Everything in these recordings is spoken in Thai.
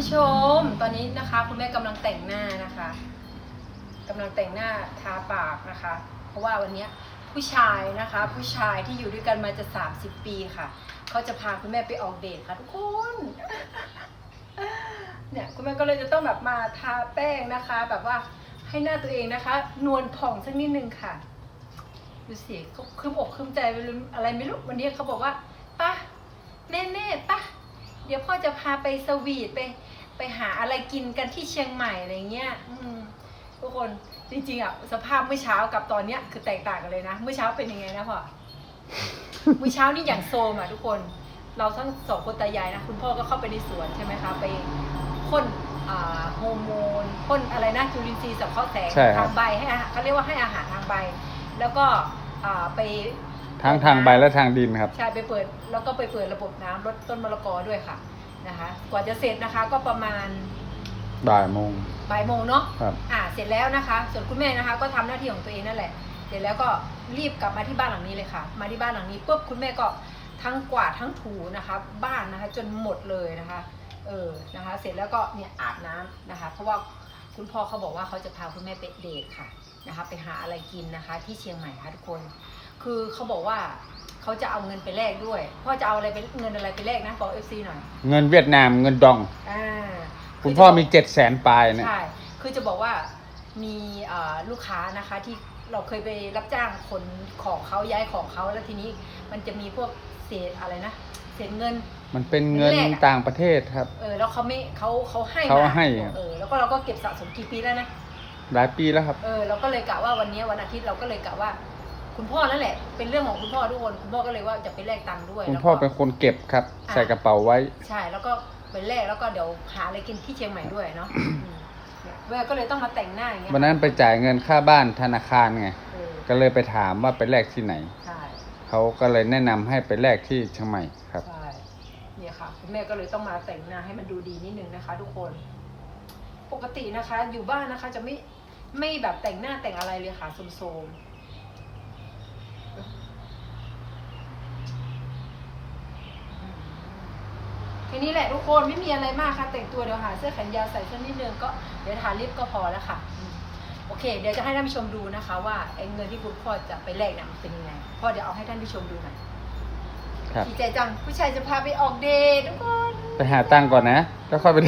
ผู้ชม ตอนนี้นะคะ คุณแม่กำลังแต่งหน้านะคะกำลังแต่งหน้าทาปากนะคะ เพราะว่าวันนี้ผู้ชายนะคะ ผู้ชายที่อยู่ด้วยกันมาจะ 30 ปีค่ะ เขาจะพาคุณแม่ไปออกเดทค่ะทุกคนเนี่ยคุณแม่ก็เลยจะต้องแบบมาทาแป้งนะคะ แบบว่าให้หน้าตัวเองนะคะ นวลผ่องสักนิดนึงค่ะดูสิเขาคืมอกคืมใจไปอะไรไม่รู้วันนี้เขาบอกว่าป้าแม่แม่ป้า ดี๋ยวพ่อจะพาไปสวีทไปไปหาอะไรกินกันที่เชียงใหม่อะไรเงี้ยอืมทุกคนจริงๆอะสภาพเมื่อเช้ากับตอนเนี้ยคือแตกต่างกันเลยนะเมื่อเช้าเป็นยังไงนะพ่อเมื่อเช้านี่อย่างโซมอะทุกคน เราทั้งสองคนตายายนะคุณพ่อก็เข้าไปในสวนใช่ไหมคะไปพ่นอ่าฮอร์โมนพ่นอะไรนะจุลินทรีย์สังเคราะห์แสงใช่ครับทางใบให้อาหารเขาเรียกว่าให้อาหารทางใบ แล้วก็อ่าไป ทั้งทางใบและทางดินครับ ใช่ไปเปิดแล้วก็ไปเปิดระบบน้ำลดต้นมะละกอด้วยค่ะนะคะ กว่าจะเสร็จนะคะก็ประมาณบ่ายโมง บ่ายโมงเนาะครับ อ่าเสร็จแล้วนะคะ ส่วนคุณแม่นะคะ ก็ทำหน้าที่ของตัวเองนั่นแหละ เสร็จแล้วก็รีบกลับมาที่บ้านหลังนี้เลยค่ะ มาที่บ้านหลังนี้ปุ๊บคุณแม่ก็ทั้งกวาดทั้งถูนะคะ บ้านนะคะ จนหมดเลยนะคะ เออนะคะ เสร็จแล้วก็เนี่ยอาบน้ำนะคะ เพราะว่าคุณพ่อเขาบอกว่าเขาจะพาคุณแม่ไปเดทค่ะนะคะ ไปหาอะไรกินนะคะ ที่เชียงใหม่ค่ะทุกคน คือเขาบอกว่าเขาจะเอาเงินไปแลกด้วยพ่อจะเอาอะไรไปเงินอะไรไปแลกนะบอกเอฟซีหน่อยเงินเวียดนามเงินดอง อ่าคุณพ่อมีเจ็ดแสนปลายเนี่ย ใช่คือจะบอกว่ามีเอ่อลูกค้านะคะที่เราเคยไปรับจ้างขนของเขาย้ายของเขาแล้วทีนี้มันจะมีพวกเศษอะไรนะเศษเงิน มันเป็นเงินแรกอะ ต่างประเทศครับ เออแล้วเขาไม่เขาเขาให้เขามาให้เออแล้วก็เราก็เก็บสะสมกี่ปีแล้วนะ หลายปีแล้วครับ เออเราก็เลยกะว่าวันนี้วันอาทิตย์เราก็เลยกะว่า คุณพ่อนั่นแหละ เป็นเรื่องของคุณพ่อทุกคนคุณพ่อก็เลยว่าจะไปแลกตังค์ด้วยคุณแล้วก็พ่อเป็นคนเก็บครับ อ่าใส่กระเป๋าไว้ ใช่แล้วก็ไปแลกแล้วก็เดี๋ยวหาอะไรกินที่เชียงใหม่ด้วยเนาะอืมเนี่ยแม่ก็เลยต้องมาแต่งหน้าอย่างเงี้ยวันนั้นไปจ่ายเงินค่าบ้านธนาคารไง เออก็เลยไปถามว่าไปแลกที่ไหน ใช่เขาก็เลยแนะนำให้ไปแลกที่เชียงใหม่ครับ ใช่เนี่ยค่ะคุณแม่ก็เลยต้องมาแต่งหน้าให้มันดูดีนิดนึงนะคะ ทุกคน ปกตินะคะ อยู่บ้านนะคะ จะไม่ไม่แบบแต่งหน้าแต่งอะไรเลยค่ะโสมๆ นี้แหละทุกคนไม่มีอะไรมากค่ะ แต่งตัวเดี๋ยวหาเสื้อแขนยาวใส่เสื้อนิดนึงก็เดี๋ยวทาลิปก็พอแล้วค่ะอืมโอเค เดี๋ยวจะให้ท่านผู้ชมดูนะคะ ว่าไอ้เงินที่คุณพ่อจะไปแลกเนี่ยมันเป็นยังไงพ่อเดี๋ยวเอาให้ท่านผู้ชมดูหน่อยครับดีใจจังผู้ชายจะพาไปออกเดททุกคนไปหาตังค์ก่อนนะแล้วค่อยไป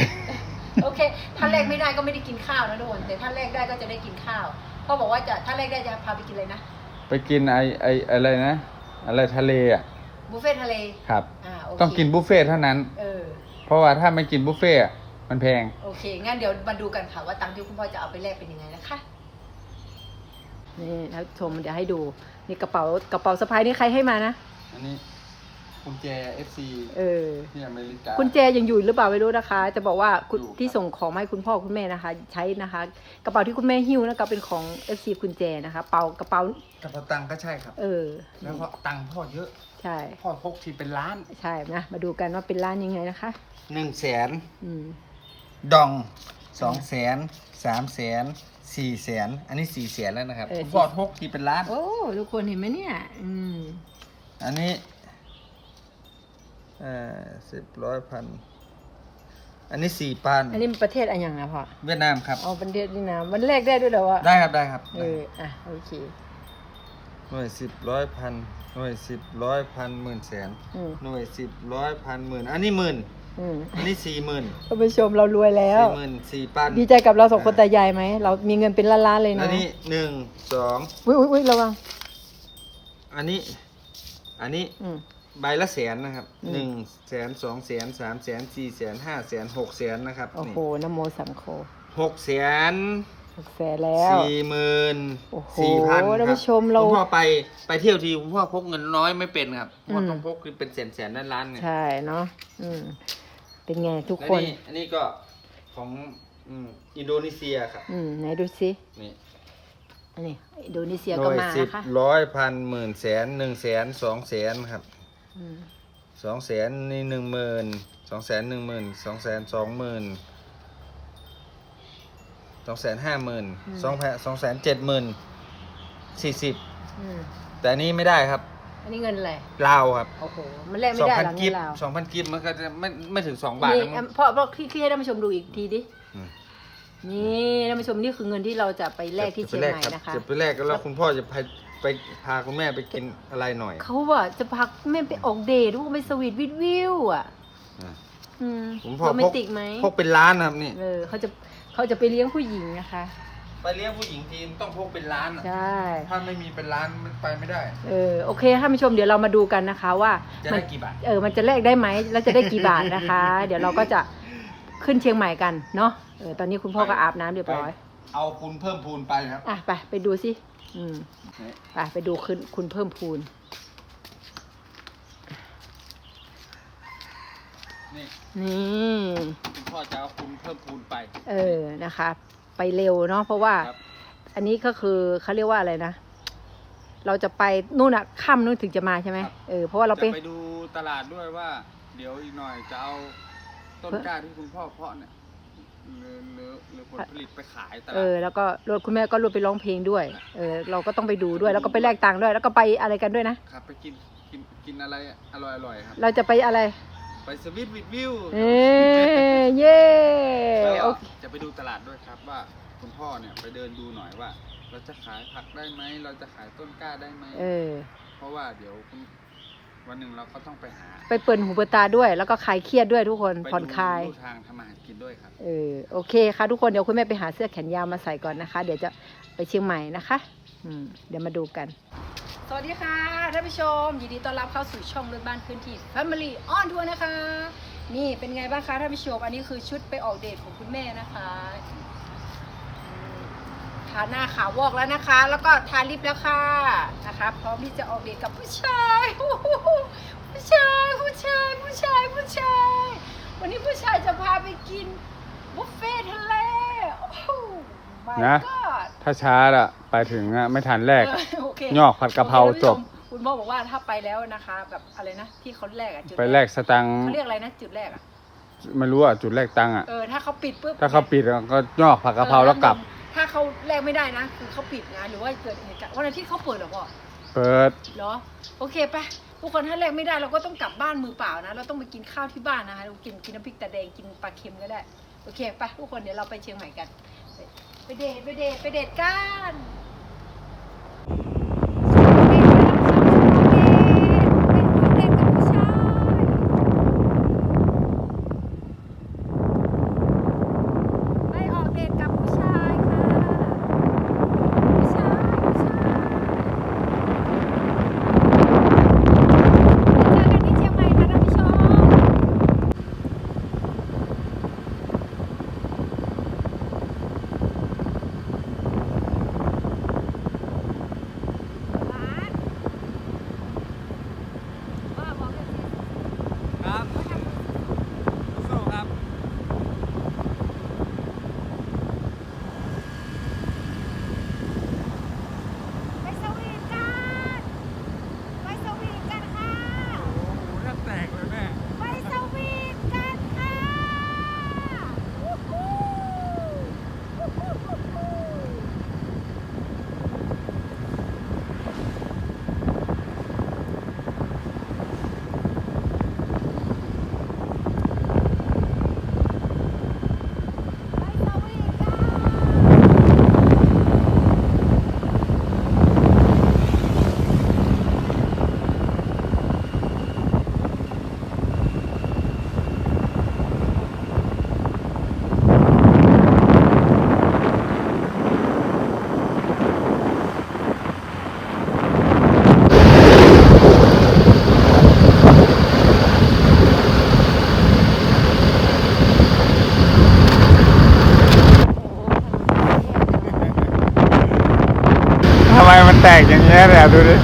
โอเค ถ้าแรกไม่ได้ก็ไม่ได้กินข้าวนะทุกคนแต่ถ้าแรกได้ก็จะได้กินข้าวพ่อบอกว่าจะถ้าแรกได้จะพาไปกินอะไรนะไปกินไอไออะไรนะ อะไรทะเลอะบุฟเฟ่ทะเลครับอ่าโอเคต้องกินบุฟเฟ่ต์เท่านั้น เออเพ ราะว่าถ้าไม่กินบุฟเฟ่ต์อะมันแพง โอเค งั้นเดี๋ยวมาดูกันค่ะว่าตังค์ที่คุณพ่อจะเอาไปแลกเป็นยังไงนะคะ นี่ท่านผู้ชมเดี๋ยวให้ดู นี่กระเป๋ากระเป๋าสะพายนี่ใครให้มานะ อันนี้ กุญแจ FC เออ ที่อเมริกา คุณแจยังอยู่หรือเปล่าไม่รู้นะคะ จะบอกว่าคุณอยู่ครับ ที่ส่งของมาให้คุณพ่อคุณแม่นะคะ ใช้นะคะ กระเป๋าที่คุณแม่หิ้วนะก็เป็นของ FC คุณแจนะคะเป๋ากระเป๋า กระเป๋าตังค์ก็ใช่ครับ เออ แล้วก็ตังค์พ่อเยอะ ใช่ พ่อพกทีเป็นล้านใช่นะ มาดูกันว่าเป็นร้านยังไงนะคะ หนึ่งแสนอืม ดองสองแสนสามแสนสี่แสนอันนี้สี่แสนแล้วนะครับเออคุณพ่อทกทีเป็นล้าน โอ้ทุกคนเห็นไหมเนี่ย อืม อันนี้เอ่อสิบร้อยพัน อันนี้สี่พันอันนี้มันประเทศอะไรอย่างนะพ่อเวียดนามครับ เอาประเทศนี่นะมันแรกได้ด้วยเหรอวะได้ครับได้ครับเอออะโอเคหน่วยสิบร้อยพันหน่วยสิบร้อยพันหมื่นแสนอืมหน่วยสิบร้อยพันหมื่นอันนี้หมื่นอืมอันนี้สี่หมื่นท่านผู้ชมเรารวยแล้ว สี่หมื่นสี่พันดีใจกับเราสองคนตายายไหมเรามีเงินเป็นล้านๆเลยอันะนนี้หนึ่งสองอุ้ยอุ้ยอุ้ยระวังอันนี้ อันนี้อืม ใบละแสนนะครับอืมหนึ่งแสนสองแสนสามแสนสี่แสนห้าแสนหกแสนนะครับโอ้โหนะโมสังโฆหกแสนหกแสนแล้วสี่หมื่นโอ้โหสี่พันท่านคผู้รับชมเราคุณพ่อไปไปเที่ยวทีคุณพ่อพกเงินน้อยไม่เป็นครับอืมพ่อต้องพกคือเป็นแสนแสนล้านล้านเนี่ยใช่เนาะอืมเป็นไงทุกแล้วคนนี่อันนี้ก็ของอืมอินโดนีเซียครับอืมไหนดูสินี่อันนี้อินโดนีเซียหก็น่วยมาสิบนะคะร้อยพันหมื่นแสนหนึ่งแสนสองแสนครับอืม สองแสนนี่หนึ่งหมื่นสองแสนหนึ่งหมื่นสองแสนสองหมื่นสองแสนห้าหมื่นสองแสนสองแสนเจ็ดหมื่นสี่สิบอืมแต่อันนี้ไม่ได้ครับ อันนี้เงินอะไรลาวครับโอ้โหมันแลกไม่สองได้พันหรอกิเงิฟนลาวสองพันกิฟมันก็จะไม่ไม่ถึงสองบาทนี่นะมั้งเพราะเพราะที่ที่ให้ท่านผู้ชมดูอีกทีดิอืมนี่ท่านผู้ชมนี่คือเงินที่เราจะไปแลกที่เชียงใหม่จไปแลกนะคะจะไปแลกกันแล้วคุณพ่อจะพา ไปพาคุณแม่ไปกินอะไรหน่อย เขาว่าจะพักแม่ไปออกเดทด้วยไปสวีทวิดวิวอะอะ อืมผมพ่อโรแมพนกติกไหมพกเป็นล้านนะครับนี่เออเขาจะเขาจะไปเลี้ยงผู้หญิงนะคะ ไปเลี้ยงผู้หญิงทีมต้องพกเป็นล้านอะใช่ ถ้าไม่มีเป็นล้านมันไปไม่ได้ เออโอเคท่านผู้ชมเดี๋ยวเรามาดูกันนะคะว่าจะมัได้กี่บาท เออมันจะแลกได้ไหมแล้วจะได้กี่บาทนะคะ เดี๋ยวเราก็จะขึ้นเชียงใหม่กันเนาะเออตอนนี้คุณพ่อก็อาบน้ำเรียบร้อย เอาคุณเพิ่มพูนไปครับ อะไปไปดูสิ อืมไปไปดูคุณคุณเพิ่มพูน นี่นี่ คุณพ่อจะเอาคุณเพิ่มพูนไป เออนะคะ ไปเร็วเนาะเพราะว่า ครับ อันนี้ก็คือเขาเรียกว่าอะไรนะ เราจะไปนู่นอะค่ำนู่นถึงจะมาใช่ไหมเออเพราะว่าเราไป จะไปดูตลาดด้วยว่า เดี๋ยวอีกหน่อยจะเอาต้นกล้าที่คุณพ่อเพาะเนี่ย หรือหรือหรือผลผลิตไปขายตลาเอดอแล้วก็รถคุณแม่ก็รวมไปร้องเพลงด้วย เออเราก็ต้องไปดูด้วย แล้วก็ไปแลกตังค์ด้วย แล้วก็ไปอะไรกันด้วยนะครับไปกินกินกินอะไรอร่อยอร่อยๆครับ เราจะไปอะไร ไปสวิตวิดวิวเอ้เย่แล้วโอก็เค จะไปดูตลาดด้วยครับว่าคุณพ่อเนี่ยไปเดินดูหน่อยว่า เราจะขายผักได้ไหมเราจะขายต้นกล้าได้ไหมเออ เพราะว่าเดี๋ยวคุณ วันหนึ่งเราก็ต้องไปหาไปเปิดหูเปิดตาด้วย แล้วก็คลายเครียดด้วยทุกคนไปผ่อนคลายดูทางทำมาหากินด้วยครับ เออโอเคค่ะทุกคนเดี๋ยวคุณแม่ไปหาเสื้อแขนยาวมาใส่ก่อนนะคะ เดี๋ยวจะไปเชียงใหม่นะคะอืมเดี๋ยวมาดูกัน สวัสดีค่ะท่านผู้ชม ยินดีต้อนรับเข้าสู่ช่องรถบ้านพื้นที่ Family on Tour นะคะ นี่เป็นไงบ้างคะท่านผู้ชมอันนี้คือชุดไปออกเดทของคุณแม่นะคะอืม ทาหน้าขาววอกแล้วนะคะ แล้วก็ทาลิปแล้วค่ะนะคะ พร้อมที่จะออกเดทกับผู้ชาย ผู้ชายผู้ชายผู้ชายผู้ชาย วันนี้ผู้ชายจะพาไปกินบุฟเฟ่ทะเลโอ้โห my นะ god ถ้าช้าละไปถึงอะไม่ทันแรกอะเออโอเคยอกผัดกะเพราโอคจบท่นผู้ชมคุณพ่อบอกว่าถ้าไปแล้วนะคะ แบบอะไรนะที่เขาแรกอะจุดไปแลกสตังค์เขาเรียกอะไรนะจุดแรกอะไม่รู้อะจุดแรกตังค์อะ เออถ้าเขาปิดปุ๊บ ถ้าเขาปิดอะก็ยอกผักกะเพราแล้วกลับ ถ้าเขาแลกไม่ได้นะ คือเขาปิดนะหรือว่าเกิดเหตุการณ์วันอาทิตย์เขาเปิดเหรอพ่อเปิดเหรอ โอเคไปทุกคนถ้าแลกไม่ได้เราก็ต้องกลับบ้านมือเปล่านะ เราต้องไปกินข้าวที่บ้านนะคะเรากินกินน้ำพริกตาแดงกินปลาเค็มก็ได้ โอเคไปทุกคนเดี๋ยวเราไปเชียงใหม่กัน ไปเดทไปเดทไปเดทกัน แตกอย่างเงี้ยเลยอะดูดิ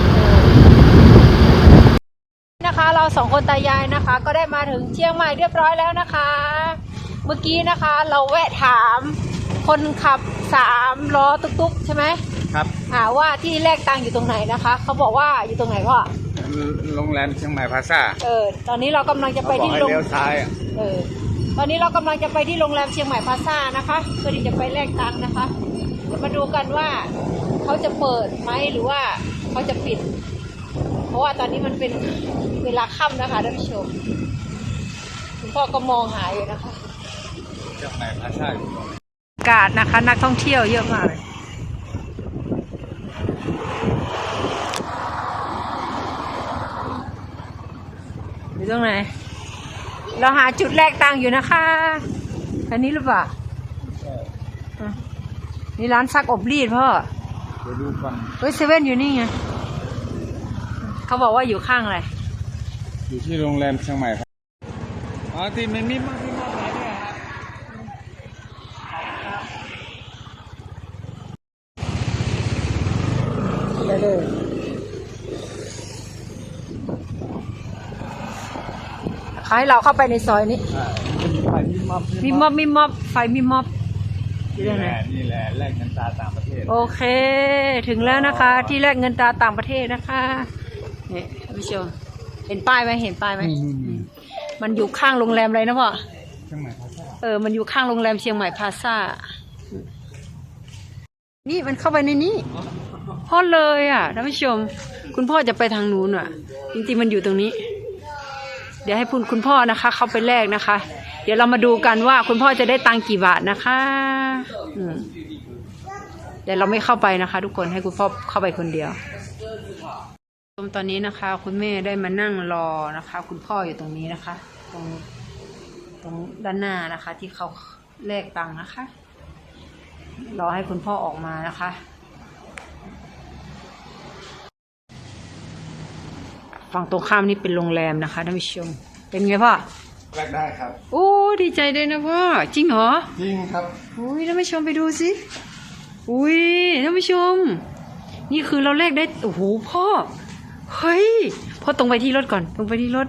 นะคะ เราสองคนตายายนะคะ ก็ได้มาถึงเชียงใหม่เรียบร้อยแล้วนะคะ เมื่อกี้นะคะเราแวะถามคนขับสามล้อตุ๊กๆใช่ไหมครับอ่าว่าที่แลกตังค์อยู่ตรงไหนนะคะ เขาบอกว่าอยู่ตรงไหนพ่อโรงแรมเชียงใหม่พลาซ่าเออตอนนี้เรากำลังจะไปเขาบอกที่ให้โรงเลี้ยวซ้ายอะเออตอนนี้เรากำลังจะไปที่โรงแรมเชียงใหม่พลาซ่านะคะเพื่อที่จะไปแลกตังค์นะคะเดี๋ยว มาดูกันว่าเขาจะเปิดไหมหรือว่าเขาจะปิด เพราะราะว่าตอนนี้มันเป็นเวลาค่ำนะคะท่านผู้ชมคุณพ่อก็มองหาอยู่นะคะเชียงใหม่พาชาติอากาศนะคะ นักท่องเที่ยวเยอะมากเลยอยู่ตรงไหน เราหาจุดแรกตังอยู่นะคะ อันนี้หรือเปล่าอะ นี่ร้านซักอบรีดพ่อเดี๋ยวดูก่อนเฮ้ยเซเว่นอยู่นี่ไงเขาบอกว่าอยู่ข้างอะไร อยู่ที่โรงแรมเชียงใหม่ครับอ๋อที่ไม่มีมาที่มอบหมายด้วยครับได้เลยเขาให้เราเข้าไปในซอยนี้อ่าเป็นไฟมีมอบมีม็อบมีม็อบ ไฟมีม็อบ อยู่ตรงไหนนี่แหละนี่แหละแลกเงินตราต่างประเทศ โอเค ถึงแล้วนะคะ ที่แรกเงินตราต่างประเทศนะคะนี่ท่านผู้ชมเห็นป้ายไหมเห็นป้ายไหมนี่นี่นี่มันอยู่ข้างโรงแรมอะไรนะพ่อเชียงใหม่พาชาติเออ มันอยู่ข้างโรงแรมเชียงใหม่พลาซ่า นี่มันเข้าไปในนี้พ่อเลยอะท่านผู้ชม คุณพ่อจะไปทางนู้นอะ จริงๆมันอยู่ตรงนี้ เดี๋ยวให้คุณคุณพ่อนะคะ เข้าไปแลกนะคะ เดี๋ยวเรามาดูกันว่าคุณพ่อจะได้ตังค์กี่บาทนะคะอืม เดี๋ยวเราไม่เข้าไปนะคะ ทุกคนให้คุณพ่อเข้าไปคนเดียวตอนนี้นะคะ คุณแม่ได้มานั่งรอนะคะ คุณพ่ออยู่ตรงนี้นะคะ ตรงตรงด้านหน้านะคะ ที่เขาแลกตังค์นะคะ รอให้คุณพ่อออกมานะคะฝั่งตรงข้ามนี่เป็นโรงแรมนะคะท่านผู้ชมเป็นไงพ่อ แลกได้ครับ โอ้ดีใจด้วยนะพ่อ จริงเหรอจริงครับ อุ้ยท่านผู้ชมไปดูสิอุ้ยท่านผู้ชม นี่คือเราแลกได้โอ้โหพ่อเฮ้ยพ่อตรงไปที่รถก่อน ตรงไปที่รถ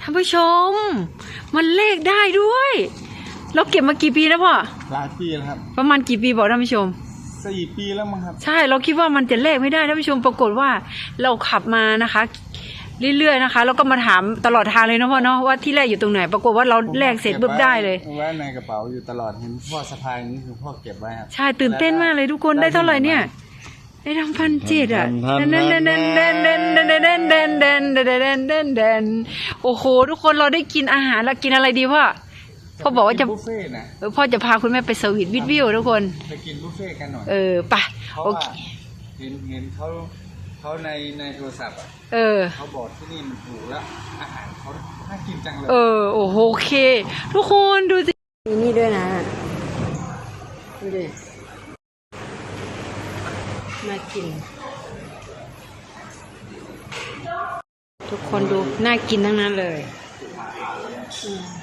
ท่านผู้ชม มันเลขได้ด้วย เราเก็บมากี่ปีแล้วพ่อหลายปีแล้วครับ ประมาณกี่ปีบอกท่านผู้ชมสี่ปีแล้วมั้งครับ ใช่เราคิดว่ามันจะเลขไม่ได้ท่านผู้ชมปรากฏว่า เราขับมานะคะ เรื่อยๆนะคะ แล้วก็มาถามตลอดทางเลยนะพ่อเนาะว่าที่แรกอยู่ตรงไหน ปรากฏว่าเราแลกเสร็จปุ๊บได้เลย ไว้ในกระเป๋าอยู่ตลอดเห็นพ่อสะพายนี้คือพ่อเก็บไว้ครับ ใช่ตื่นเต้นมากเลยทุกคนได้เท่าไหร่เนี่ย ได้ทั้งพันเจ็ดอะเดนเดนเดนเดนเดนเดนเดนเดนเดนเดนเดนเดนเดนเดนโอ้โห ทุกคนเราได้กินอาหารแล้วกินอะไรดีพ่อพ่อบอกว่าจะบุฟเฟ่ต์นะเออพ่อจะพาคุณแม่ไปสวีทวิดวิวทุกคน ไปกินบุฟเฟ่ต์กันหน่อยเออไปเพราะโอว่าเค เห็นเห็นเขา เขาในในโทรศัพท์อะเออ เขาบอกที่นี่มันถูกแล้ว อาหารเขาน่ากินจังเลย เออ โอ้โหโอเค ทุกคนดูสิมีนี่ด้วยนะดูดิน่ากิน ทุกคนดูน่ากินทั้งนั้นเลยอืม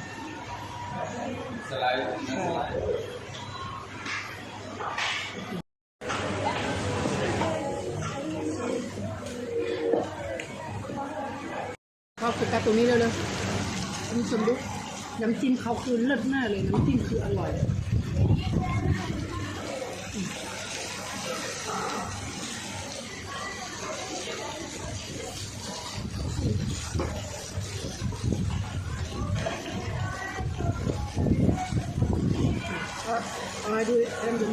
เขาคือกาตรงนี้แล้วเลยท่านผู้ชมดูน้ำจิ้มเขาคือเลิศมากเลย น้ำจิ้มคืออร่อยเอามาดูเอ็มดู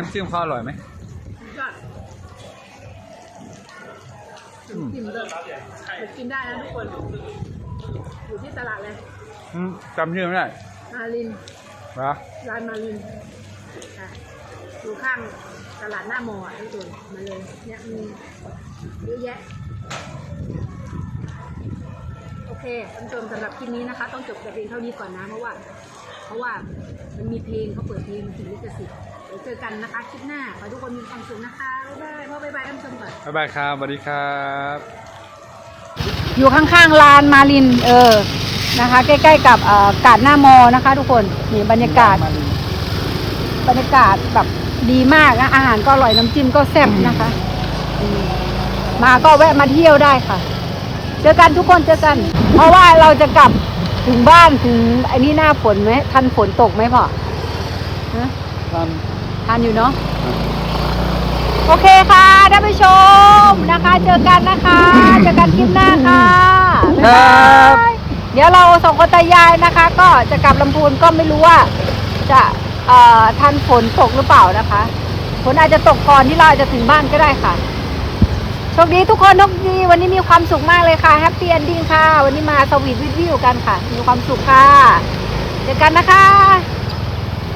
นไงน้ำจิ้มเขาอร่อยไหมกินเลยกินได้นะทุกคน อยู่ที่ตลาดเลยอืมจำชื่อไม่ได้ มาลินเหรอร้านมาลินค่ะอยู่ข้างตลาดหน้ามออะทุกคนมาเลยเนี่ยมีเยอะแยะ โอเคท่านผู้ชมสำหรับคลิปนี้นะคะ ต้องจบแต่เพียงเท่านี้ก่อนนะ เพราะว่า เพราะว่ามันมีเพลงเขาเปิดเพลงมันถึงลิขสิทธิ์เดี๋ยวเจอกันนะคะคลิปหน้าขอให้ทุกคนมีความสุขนะคะบ๊ายบายพ่อบ๊ายบายท่านผู้ชมก่อน บ๊ายบายครับสวัสดีครับ อยู่ข้างๆลานมาลินเออนะคะ ใกล้ๆกับเอ่อกาดหน้ามอนะคะ ทุกคนนี่บรรยากาศ บรรยากาศแบบดีมากนะอาหารก็อร่อยน้ำจิ้มก็แซ่บนะคะอืมมาก็แวะมาเที่ยวได้ค่ะ เจอกันทุกคนเจอกัน เพราะว่าเราจะกลับถึงบ้านถึงไอ้นี่หน้าฝนไหมทันฝนตกไหมพ่อฮะท่าน ทันอยู่เนาะโอเคค่ะท่านผู้ชมนะคะ เจอกันนะคะ เจอกันคลิปหน้าค่ะครับายายเดี๋ยวเราสองคนตายายนะคะ ก็จะกลับลำพูนก็ไม่รู้ว่า จะเอ่อทันฝนตกหรือเปล่านะคะฝนอาจจะตกก่อนที่เราจะถึงบ้านก็ได้ค่ะโชคดีทุกคนโชคดีวันนี้มีความสุขมากเลยค่ะแฮปปี้เอนดิ้งค่ะ วันนี้มาสวีทวิวกันค่ะ มีความสุขค่ะ เจอกันนะคะ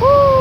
Woo